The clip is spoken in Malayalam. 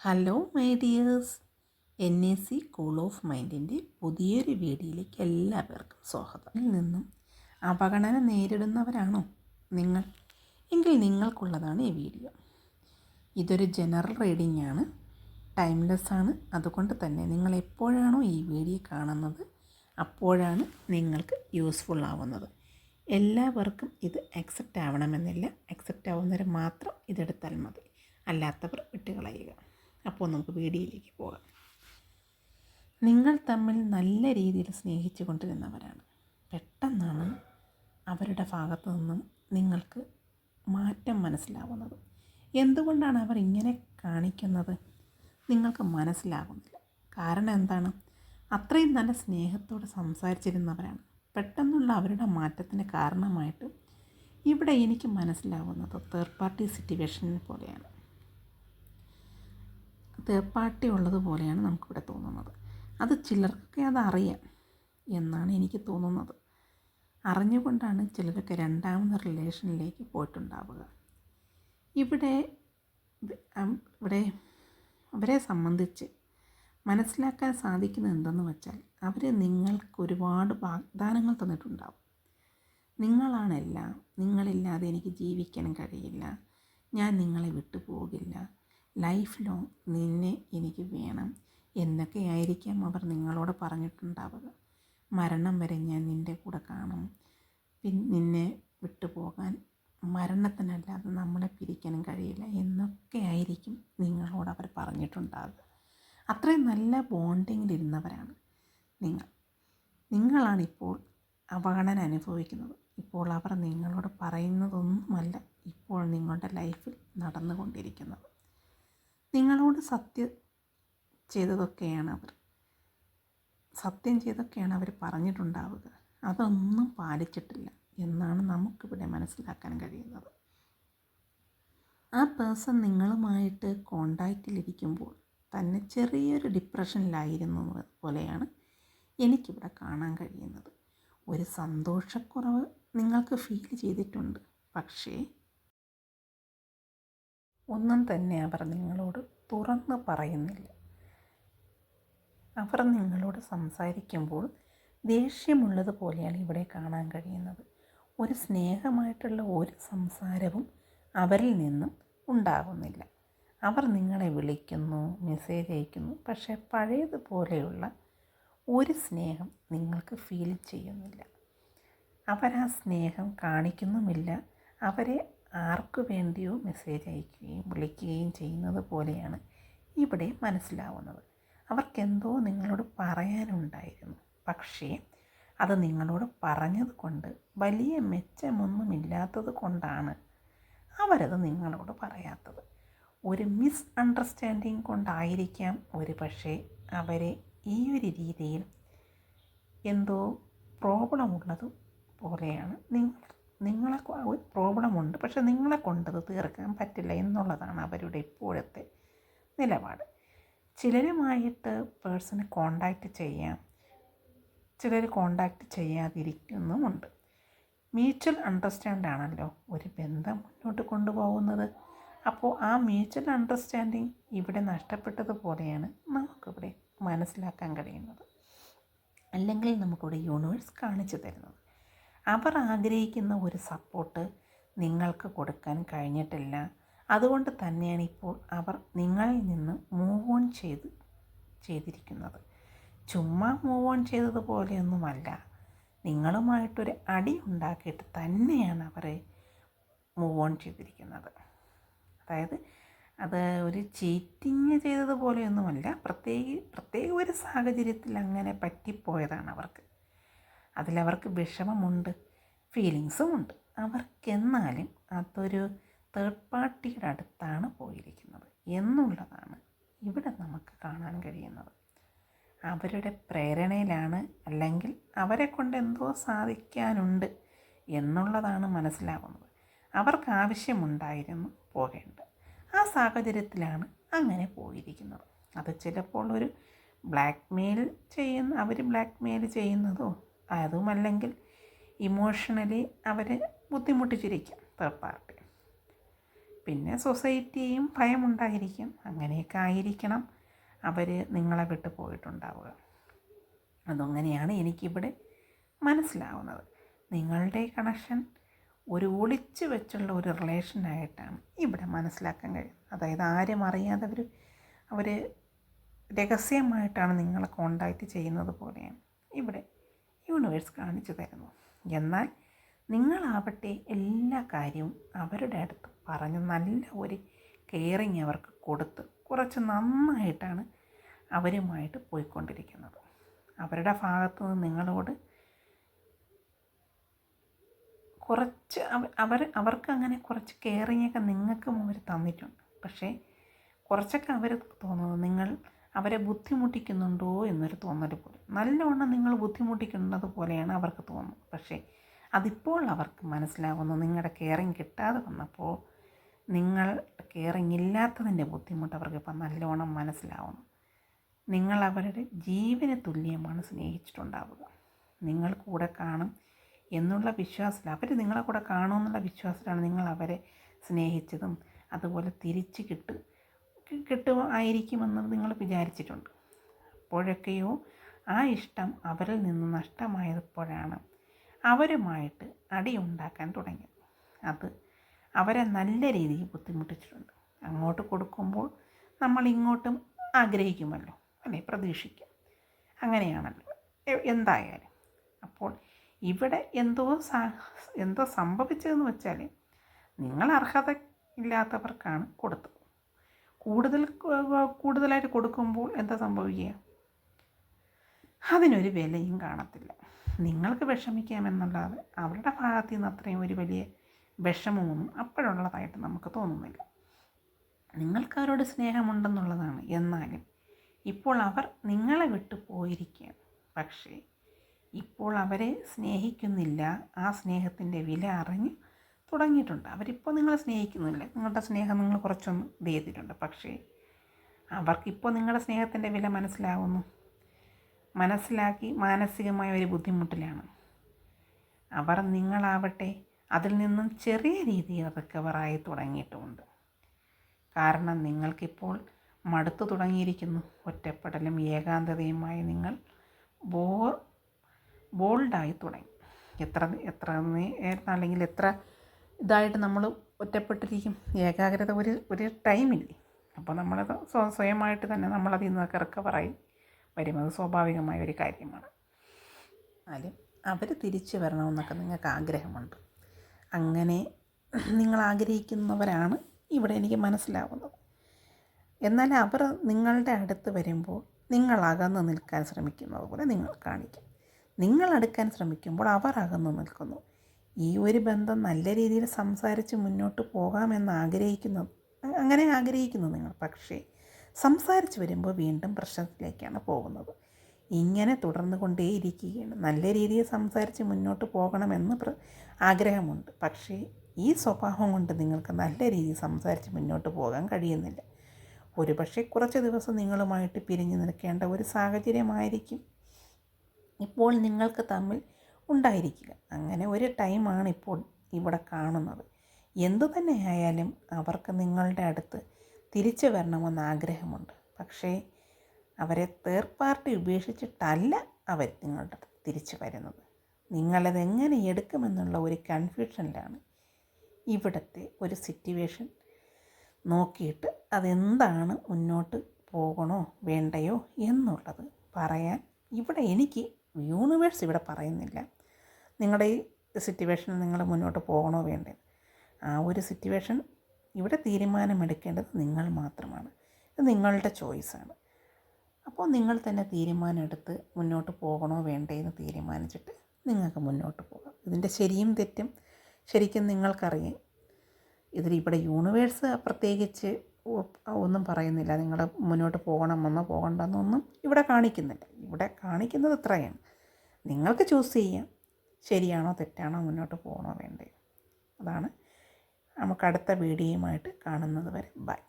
Hello my dears N A C cool off മൈൻഡിന്റെ പുതിയൊരു വീഡിയോയിലേക്ക് എല്ലാവർക്കും സ്വാഗതം. നിന്നും അപകടന നേരിടുന്നവരാണോ നിങ്ങൾ? എങ്കിൽ നിങ്ങൾക്കുള്ളതാണ് ഈ വീഡിയോ. ഇതൊരു ജനറൽ റീഡിംഗ് ആണ്. ടൈംലെസ് ആണ്. അതുകൊണ്ട് തന്നെ നിങ്ങൾ എപ്പോഴാണോ ഈ വീഡിയോ കാണുന്നത് അപ്പോഴാണ് നിങ്ങൾക്ക് യൂസ്ഫുൾ ആവുന്നത്. എല്ലാവർക്കും ഇത് അക്സെപ്റ്റ് ആവണമെന്നില്ല. അക്സെപ്റ്റ് ആവുന്നവർ മാത്രം ഇതെടുത്താൽ മതി. അല്ലാത്തവർ വിട്ടുകളയുക. അപ്പോൾ നമുക്ക് വീഡിയോയിലേക്ക് പോകാം. നിങ്ങൾ തമ്മിൽ നല്ല രീതിയിൽ സ്നേഹിച്ചു കൊണ്ടിരുന്നവരാണ്. പെട്ടെന്നാണ് അവരുടെ ഭാഗത്തു നിന്നും നിങ്ങൾക്ക് മാറ്റം മനസ്സിലാവുന്നത്. എന്തുകൊണ്ടാണ് അവർ ഇങ്ങനെ കാണിക്കുന്നത്? നിങ്ങൾക്ക് മനസ്സിലാകുന്നില്ല. കാരണം എന്താണ്? അത്രയും നല്ല സ്നേഹത്തോടെ സംസാരിച്ചിരുന്നവരാണ്. പെട്ടെന്നുള്ള അവരുടെ മാറ്റത്തിന് കാരണമായിട്ട് ഇവിടെ എനിക്ക് മനസ്സിലാവുന്നത് തേർഡ് പാർട്ടി സിറ്റുവേഷനെ പോലെയാണ്. തേർഡ് പാർട്ടി ഉള്ളതുപോലെയാണ് നമുക്കിവിടെ തോന്നുന്നത്. അത് ചിലർക്കൊക്കെ അത് അറിയാം എന്നാണ് എനിക്ക് തോന്നുന്നത്. അറിഞ്ഞുകൊണ്ടാണ് ചിലരൊക്കെ രണ്ടാമത് റിലേഷനിലേക്ക് പോയിട്ടുണ്ടാവുക. ഇവിടെ ഇവിടെ അവരെ സംബന്ധിച്ച് മനസ്സിലാക്കാൻ സാധിക്കുന്നത് എന്തെന്ന് വെച്ചാൽ അവർ നിങ്ങൾക്ക് ഒരുപാട് വാഗ്ദാനങ്ങൾ തന്നിട്ടുണ്ടാവും. നിങ്ങളാണെല്ലാം നിങ്ങളില്ലാതെ എനിക്ക് ജീവിക്കാൻ കഴിയില്ല ഞാൻ നിങ്ങളെ വിട്ടു പോകില്ല ലൈഫ് ലോങ് നിന്നെ എനിക്ക് വേണം എന്നൊക്കെയായിരിക്കാം അവർ നിങ്ങളോട് പറഞ്ഞിട്ടുണ്ടാവുക. മരണം വരെ ഞാൻ നിന്റെ കൂടെ കാണും. പിൻ നിന്നെ വിട്ടുപോകാൻ മരണത്തിനല്ലാതെ നമ്മളെ പിരിക്കാനും കഴിയില്ല എന്നൊക്കെ ആയിരിക്കും നിങ്ങളോട് അവർ പറഞ്ഞിട്ടുണ്ടാവുക. അത്രയും നല്ല ബോണ്ടിങ്ങിലിരുന്നവരാണ് നിങ്ങൾ. നിങ്ങളാണിപ്പോൾ അവഗണന അനുഭവിക്കുന്നത്. ഇപ്പോൾ അവർ നിങ്ങളോട് പറയുന്നതൊന്നുമല്ല. ഇപ്പോൾ നിങ്ങളുടെ ലൈഫിൽ നടന്നുകൊണ്ടിരിക്കുന്നത്. നിങ്ങളോട് സത്യം ചെയ്തതൊക്കെയാണ് അവർ. സത്യം ചെയ്തൊക്കെയാണ് അവർ പറഞ്ഞിട്ടുണ്ടാവുക. അതൊന്നും പാലിച്ചിട്ടില്ല എന്നാണ് നമുക്കിവിടെ മനസ്സിലാക്കാൻ കഴിയുന്നത്. ആ പേഴ്സൺ നിങ്ങളുമായിട്ട് കോണ്ടാക്റ്റിലിരിക്കുമ്പോൾ തന്നെ ചെറിയൊരു ഡിപ്രഷനിലായിരുന്നു പോലെയാണ് എനിക്കിവിടെ കാണാൻ കഴിയുന്നത്. ഒരു സന്തോഷക്കുറവ് നിങ്ങൾക്ക് ഫീൽ ചെയ്തിട്ടുണ്ട്. പക്ഷേ ഒന്നും തന്നെ അവർ നിങ്ങളോട് തുറന്ന് പറയുന്നില്ല. അവർ നിങ്ങളോട് സംസാരിക്കുമ്പോൾ ദേഷ്യമുള്ളതുപോലെയാണ് ഇവിടെ കാണാൻ കഴിയുന്നത്. ഒരു സ്നേഹമായിട്ടുള്ള ഒരു സംസാരവും അവരിൽ നിന്നും ഉണ്ടാകുന്നില്ല. അവർ നിങ്ങളെ വിളിക്കുന്നു മെസ്സേജ് അയക്കുന്നു പക്ഷേ പഴയതുപോലെയുള്ള ഒരു സ്നേഹം നിങ്ങൾക്ക് ഫീൽ ചെയ്യുന്നില്ല. അവരാ സ്നേഹം കാണിക്കുന്നുമില്ല. അവരെ ആർക്കു വേണ്ടിയോ മെസ്സേജ് അയക്കുകയും വിളിക്കുകയും ചെയ്യുന്നത് പോലെയാണ് ഇവിടെ മനസ്സിലാവുന്നത്. അവർക്കെന്തോ നിങ്ങളോട് പറയാനുണ്ടായിരുന്നു. പക്ഷേ അത് നിങ്ങളോട് പറഞ്ഞത് കൊണ്ട് വലിയ മെച്ചമൊന്നുമില്ലാത്തത് കൊണ്ടാണ് അവരത് നിങ്ങളോട് പറയാത്തത്. ഒരു മിസ് അണ്ടർസ്റ്റാൻഡിങ് കൊണ്ടായിരിക്കാം ഒരു പക്ഷേ അവരെ ഈ ഒരു രീതിയിൽ എന്തോ പ്രോബ്ലം ഉള്ളത് പോലെയാണ് നിങ്ങൾ നിങ്ങളെ ഒരു പ്രോബ്ലമുണ്ട് പക്ഷെ നിങ്ങളെ കൊണ്ടത് തീർക്കാൻ പറ്റില്ല എന്നുള്ളതാണ് അവരുടെ ഇപ്പോഴത്തെ നിലപാട്. ചിലരുമായിട്ട് പേഴ്സണൽ കോണ്ടാക്റ്റ് ചെയ്യാം. ചിലർ കോണ്ടാക്റ്റ് ചെയ്യാതിരിക്കുന്നുമുണ്ട്. മ്യൂച്വൽ അണ്ടർസ്റ്റാൻഡ് ആണല്ലോ ഒരു ബന്ധം മുന്നോട്ട് കൊണ്ടുപോകുന്നത്. അപ്പോൾ ആ മ്യൂച്വൽ അണ്ടർസ്റ്റാൻഡിങ് ഇവിടെ നഷ്ടപ്പെട്ടതുപോലെയാണ് നമുക്കിവിടെ മനസ്സിലാക്കാൻ കഴിയുന്നത്. അല്ലെങ്കിൽ നമുക്കിവിടെ യൂണിവേഴ്സ് കാണിച്ചു തരുന്നത്. അവർ ആഗ്രഹിക്കുന്ന ഒരു സപ്പോർട്ട് നിങ്ങൾക്ക് കൊടുക്കാൻ കഴിഞ്ഞിട്ടില്ല. അതുകൊണ്ട് തന്നെയാണ് ഇപ്പോൾ അവർ നിങ്ങളിൽ നിന്ന് മൂവ് ഓൺ ചെയ്ത് ചെയ്തിരിക്കുന്നത്. ചുമ്മാ മൂവ് ഓൺ ചെയ്തതുപോലെയൊന്നുമല്ല നിങ്ങളുമായിട്ടൊരു അടി ഉണ്ടാക്കിയിട്ട് തന്നെയാണ് അവർ മൂവ് ഓൺ ചെയ്തിരിക്കുന്നത്. അതായത് അത് ഒരു ചീറ്റിങ് ചെയ്തതുപോലെയൊന്നുമല്ല പ്രത്യേക പ്രത്യേക ഒരു സാഹചര്യത്തിൽ അങ്ങനെ പറ്റിപ്പോയതാണ് അവർക്ക്. അതിലവർക്ക് വിഷമമുണ്ട്. ഫീലിങ്സും ഉണ്ട്. അവർക്കെന്നാലും അതൊരു തേർഡ് പാർട്ടിയുടെ അടുത്താണ് പോയിരിക്കുന്നത്. എന്നുള്ളതാണ് ഇവിടെ നമുക്ക് കാണാൻ കഴിയുന്നത്. അവരുടെ പ്രേരണയിലാണ് അല്ലെങ്കിൽ അവരെ കൊണ്ട് എന്തോ സാധിക്കാനുണ്ട് എന്നുള്ളതാണ് മനസ്സിലാവുന്നത്. അവർക്ക് ആവശ്യമുണ്ടായിരുന്നു പോകേണ്ടത്. ആ സാഹചര്യത്തിലാണ് അങ്ങനെ പോയിരിക്കുന്നത്. അത് ചിലപ്പോൾ ഒരു ബ്ലാക്ക് മെയിൽ ചെയ്യുന്ന അവർ ബ്ലാക്ക് മെയിൽ ചെയ്യുന്നതോ അതുമല്ലെങ്കിൽ ഇമോഷണലി അവരെ ബുദ്ധിമുട്ടിച്ചിരിക്കും തേർഡ് പാർട്ടി പിന്നെ സൊസൈറ്റിയും ഭയമുണ്ടായിരിക്കും. അങ്ങനെയൊക്കെ ആയിരിക്കണം അവർ നിങ്ങളെ വിട്ട് പോയിട്ടുണ്ടാവുക. അതങ്ങനെയാണ് എനിക്കിവിടെ മനസ്സിലാവുന്നത്. നിങ്ങളുടെ കണക്ഷൻ ഒരു ഒളിച്ചു വെച്ചുള്ള ഒരു റിലേഷനായിട്ടാണ് ഇവിടെ മനസ്സിലാക്കാൻ കഴിയുന്നത്. അതായത് ആരും അറിയാതെ അവർ അവർ രഹസ്യമായിട്ടാണ് നിങ്ങളെ കോണ്ടാക്റ്റ് ചെയ്യുന്നത് പോലെയാണ് ഇവിടെ യൂണിവേഴ്സ് കാണിച്ചു തരുന്നു എന്നാൽ നിങ്ങളാവട്ടെ എല്ലാ കാര്യവും അവരുടെ അടുത്ത് പറഞ്ഞ് നല്ല ഒരു കെയറിങ് അവർക്ക് കൊടുത്ത് കുറച്ച് നന്നായിട്ടാണ് അവരുമായിട്ട് പോയിക്കൊണ്ടിരിക്കുന്നത്. അവരുടെ ഭാഗത്തു നിന്ന് നിങ്ങളോട് കുറച്ച് അവർ അവർക്ക് അങ്ങനെ കുറച്ച് കെയറിങ്ങൊക്കെ നിങ്ങൾക്കും അവർ തന്നിട്ടുണ്ട്. പക്ഷേ കുറച്ചൊക്കെ അവർ തോന്നുന്നത് നിങ്ങൾ അവരെ ബുദ്ധിമുട്ടിക്കുന്നുണ്ടോ എന്നൊരു തോന്നൽ പോലും. നല്ലവണ്ണം നിങ്ങൾ ബുദ്ധിമുട്ടിക്കുന്നത് പോലെയാണ് അവർക്ക് തോന്നുന്നത്. പക്ഷേ അതിപ്പോൾ അവർക്ക് മനസ്സിലാവുന്നു നിങ്ങളുടെ കെയറിങ് കിട്ടാതെ വന്നപ്പോൾ നിങ്ങൾ കെയറിങ് ഇല്ലാത്തതിന്റെ ബുദ്ധിമുട്ട് അവർക്ക് ഇപ്പം നല്ലോണം മനസ്സിലാവുന്നു. നിങ്ങൾ അവരുടെ ജീവന തുല്യമാണ് സ്നേഹിച്ചിട്ടുണ്ടാവുക. നിങ്ങൾ കൂടെ കാണും എന്നുള്ള വിശ്വാസത്തിൽ അവർ നിങ്ങളെ കൂടെ കാണുമെന്നുള്ള വിശ്വാസത്തിലാണ് നിങ്ങൾ അവരെ സ്നേഹിച്ചതും അതുപോലെ തിരിച്ച് കിട്ടു കിട്ടുമായിരിക്കുമെന്ന് നിങ്ങൾ വിചാരിച്ചിട്ടുണ്ട്. അപ്പോഴൊക്കെയോ ആ ഇഷ്ടം അവരിൽ നിന്ന് നഷ്ടമായപ്പോഴാണ് അവരുമായിട്ട് അടിയുണ്ടാക്കാൻ തുടങ്ങിയത്. അത് അവരെ നല്ല രീതിയിൽ ബുദ്ധിമുട്ടിച്ചിട്ടുണ്ട്. അങ്ങോട്ട് കൊടുക്കുമ്പോൾ നമ്മൾ ഇങ്ങോട്ടും ആഗ്രഹിക്കുമല്ലോ അല്ലേ പ്രതീക്ഷിക്കും അങ്ങനെയാണല്ലോ. എന്തായാലും. അപ്പോൾ ഇവിടെ എന്തോ എന്തോ സംഭവിച്ചതെന്ന് വെച്ചാൽ നിങ്ങൾ അർഹത ഇല്ലാത്തവർക്കാണ് കൊടുത്തത്. കൂടുതൽ കൂടുതലായിട്ട് കൊടുക്കുമ്പോൾ എന്താ സംഭവിക്കുക? അതിനൊരു വിലയും കാണത്തില്ല. നിങ്ങൾക്ക് വിഷമിക്കാമെന്നല്ലാതെ അവരുടെ ഭാഗത്തു നിന്ന് അത്രയും ഒരു വലിയ വിഷമമൊന്നും അപ്പോഴുള്ളതായിട്ട് നമുക്ക് തോന്നുന്നില്ല. നിങ്ങൾക്ക് അവരോട് സ്നേഹമുണ്ടെന്നുള്ളതാണ്. എന്നാലും ഇപ്പോൾ അവർ നിങ്ങളെ വിട്ടു പോയിരിക്കുകയാണ്. പക്ഷേ ഇപ്പോൾ അവരെ സ്നേഹിക്കുന്നില്ല. ആ സ്നേഹത്തിന്റെ വില അറിഞ്ഞ് തുടങ്ങിയിട്ടുണ്ട്. അവരിപ്പോൾ നിങ്ങളെ സ്നേഹിക്കുന്നില്ല. നിങ്ങളുടെ സ്നേഹം നിങ്ങൾ കുറച്ചൊന്ന് ചെയ്തിട്ടുണ്ട് പക്ഷേ അവർക്കിപ്പോൾ നിങ്ങളുടെ സ്നേഹത്തിന്റെ വില മനസ്സിലാവുന്നു. മനസ്സിലാക്കി മാനസികമായ ഒരു ബുദ്ധിമുട്ടിലാണ്. അവർ നിങ്ങളാവട്ടെ അതിൽ നിന്നും ചെറിയ രീതിയിൽ റിക്കവറായി തുടങ്ങിയിട്ടുമുണ്ട് കാരണം നിങ്ങൾക്കിപ്പോൾ മടുത്തു തുടങ്ങിയിരിക്കുന്നു. ഒറ്റപ്പെടലും ഏകാന്തതയുമായി നിങ്ങൾ ബോർ ബോൾഡായി തുടങ്ങി. എത്ര എത്ര നേരം അല്ലെങ്കിൽ എത്ര ഇതായിട്ട് നമ്മൾ ഒറ്റപ്പെട്ടിരിക്കും. ഏകാഗ്രത ഒരു ഒരു ടൈമില്ലേ? അപ്പോൾ നമ്മളത് സ്വയമായിട്ട് തന്നെ നമ്മളതിൽ നിന്നൊക്കെ റിക്കവറായി വരും അത് സ്വാഭാവികമായ ഒരു കാര്യമാണ്. എന്നാലും അവർ തിരിച്ചു വരണമെന്നൊക്കെ നിങ്ങൾക്ക് ആഗ്രഹമുണ്ട്. അങ്ങനെ നിങ്ങൾ ആഗ്രഹിക്കുന്നവരാണ് ഇവിടെ എനിക്ക് മനസ്സിലാവുന്നത്. എന്നാൽ അവർ നിങ്ങളുടെ അടുത്ത് വരുമ്പോൾ നിങ്ങൾ അകന്ന് നിൽക്കാൻ ശ്രമിക്കുന്നത് പോലെ നിങ്ങൾ കാണിക്കും. നിങ്ങൾ അടുക്കാൻ ശ്രമിക്കുമ്പോൾ അവർ അകന്നു നിൽക്കുന്നു. ഈ ഒരു ബന്ധം നല്ല രീതിയിൽ സംസാരിച്ച് മുന്നോട്ട് പോകാമെന്ന് ആഗ്രഹിക്കുന്നു. അങ്ങനെ ആഗ്രഹിക്കുന്നു നിങ്ങൾ. പക്ഷേ സംസാരിച്ച് വരുമ്പോൾ വീണ്ടും പ്രശ്നത്തിലേക്കാണ് പോകുന്നത്. ഇങ്ങനെ തുടർന്നു കൊണ്ടേയിരിക്കുകയാണ് നല്ല രീതിയിൽ സംസാരിച്ച് മുന്നോട്ട് പോകണമെന്ന് ആഗ്രഹമുണ്ട്. പക്ഷേ ഈ സ്വഭാവം കൊണ്ട് നിങ്ങൾക്ക് നല്ല രീതിയിൽ സംസാരിച്ച് മുന്നോട്ട് പോകാൻ കഴിയുന്നില്ല. ഒരു പക്ഷേ കുറച്ച് ദിവസം നിങ്ങളുമായിട്ട് പിരിഞ്ഞു നിൽക്കേണ്ട ഒരു സാഹചര്യമായിരിക്കും. ഇപ്പോൾ നിങ്ങൾക്ക് തമ്മിൽ ഉണ്ടായിരിക്കുക. അങ്ങനെ ഒരു ടൈമാണ് ഇപ്പോൾ ഇവിടെ കാണുന്നത്. എന്തു തന്നെ ആയാലും അവർക്ക് നിങ്ങളുടെ അടുത്ത് തിരിച്ചു വരണമെന്ന് ആഗ്രഹമുണ്ട്. പക്ഷേ അവരെ തേർഡ് പാർട്ടി ഉപേക്ഷിച്ചിട്ടല്ല അവർ നിങ്ങളുടെ അടുത്ത് തിരിച്ചു വരുന്നത്. നിങ്ങളത് എങ്ങനെ എടുക്കുമെന്നുള്ള ഒരു കൺഫ്യൂഷനിലാണ് ഇവിടുത്തെ ഒരു സിറ്റുവേഷൻ നോക്കിയിട്ട് അതെന്താണ് മുന്നോട്ട് പോകണോ വേണ്ടയോ എന്നുള്ളത് പറയാൻ ഇവിടെ എനിക്ക് യൂണിവേഴ്സ് ഇവിടെ പറയുന്നില്ല. നിങ്ങളുടെ ഈ സിറ്റുവേഷനിൽ നിങ്ങൾ മുന്നോട്ട് പോകണോ വേണ്ടേ? ആ ഒരു സിറ്റുവേഷൻ ഇവിടെ തീരുമാനമെടുക്കേണ്ടത് നിങ്ങൾ മാത്രമാണ്. ഇത് നിങ്ങളുടെ ചോയ്സാണ് അപ്പോൾ നിങ്ങൾ തന്നെ തീരുമാനമെടുത്ത് മുന്നോട്ട് പോകണോ വേണ്ടേ എന്ന് തീരുമാനിച്ചിട്ട് നിങ്ങൾക്ക് മുന്നോട്ട് പോകാം. ഇതിന്റെ ശരിയും തെറ്റും ശരിക്കും നിങ്ങൾക്കറിയാം. ഇതിൽ ഇവിടെ യൂണിവേഴ്സ് പ്രത്യേകിച്ച് ഒന്നും പറയുന്നില്ല. നിങ്ങൾ മുന്നോട്ട് പോകണമെന്നോ പോകണ്ടെന്നോ ഒന്നും ഇവിടെ കാണിക്കുന്നില്ല. ഇവിടെ കാണിക്കുന്നത് ഇത്രയാണ്. നിങ്ങൾക്ക് ചൂസ് ചെയ്യാം. ശരിയാണോ തെറ്റാണോ മുന്നോട്ട് പോകണോ വേണ്ടേ അതാണ് നമുക്ക് അടുത്ത വീഡിയോയുമായിട്ട് കാണുന്നത് വരെ. ബൈ.